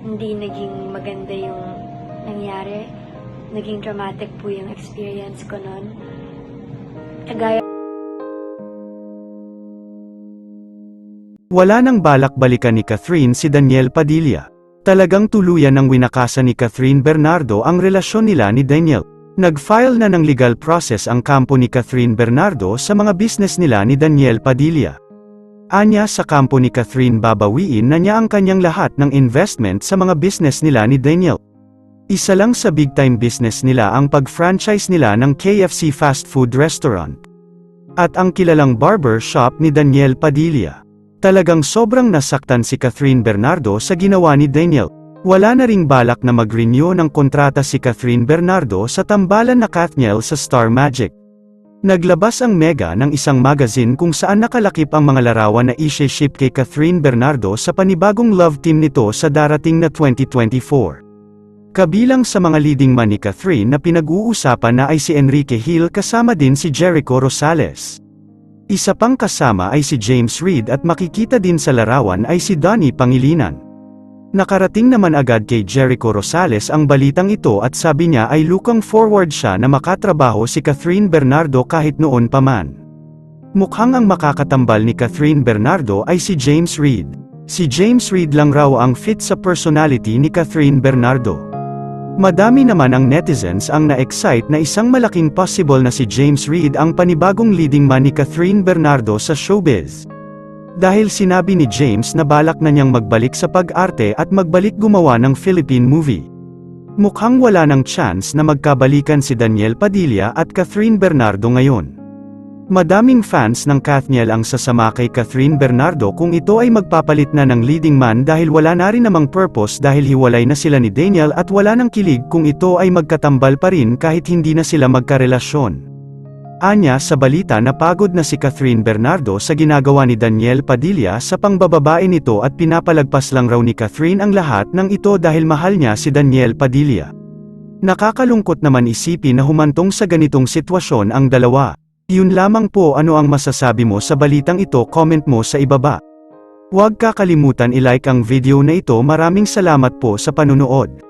hindi naging maganda yung nangyari. Naging dramatic po yung experience ko nun. Kagaya Wala nang balak balikan ni Catherine si Daniel Padilla. Talagang tuluyan ng winakasan ni Catherine Bernardo ang relasyon nila ni Daniel. Nag-file na ng legal process ang kampo ni Catherine Bernardo sa mga business nila ni Daniel Padilla. Anya sa kampo ni Catherine babawiin na niya ang kanyang lahat ng investment sa mga business nila ni Daniel. Isa lang sa big-time business nila ang pag-franchise nila ng KFC fast food restaurant. At ang kilalang barber shop ni Daniel Padilla. Talagang sobrang nasaktan si Catherine Bernardo sa ginawa ni Daniel. Wala na ring balak na mag-renew ng kontrata si Catherine Bernardo sa tambalan na Kathniel sa Star Magic. Naglabas ang Mega ng isang magazine kung saan nakalakip ang mga larawan na isi-ship kay Catherine Bernardo sa panibagong love team nito sa darating na 2024. Kabilang sa mga leading man ni Catherine na pinag-uusapan na ay si Enrique Hill kasama din si Jericho Rosales. Isa pang kasama ay si James Reid at makikita din sa larawan ay si Donnie Pangilinan. Nakarating naman agad kay Jericho Rosales ang balitang ito at sabi niya ay looking forward siya na makatrabaho si Catherine Bernardo kahit noon pa man. Mukhang ang makakatambal ni Catherine Bernardo ay si James Reid. Si James Reid lang raw ang fit sa personality ni Catherine Bernardo. Madami naman ang netizens ang na-excite na isang malaking possible na si James Reid ang panibagong leading man ni Catherine Bernardo sa showbiz. Dahil sinabi ni James na balak na niyang magbalik sa pag-arte at magbalik gumawa ng Philippine movie. Mukhang wala ng chance na magkabalikan si Daniel Padilla at Catherine Bernardo ngayon. Madaming fans ng Kathniel ang sasama kay Catherine Bernardo kung ito ay magpapalit na ng leading man dahil wala na rin namang purpose dahil hiwalay na sila ni Daniel at wala nang kilig kung ito ay magkatambal pa rin kahit hindi na sila magkarelasyon. Anya sa balita na pagod na si Catherine Bernardo sa ginagawa ni Daniel Padilla sa pangbababae nito at pinapalagpas lang raw ni Catherine ang lahat ng ito dahil mahal niya si Daniel Padilla. Nakakalungkot naman isipin na humantong sa ganitong sitwasyon ang dalawa. Yun lamang po ano ang masasabi mo sa balitang ito comment mo sa ibaba. Huwag kakalimutan i-like ang video na ito maraming salamat po sa panunood.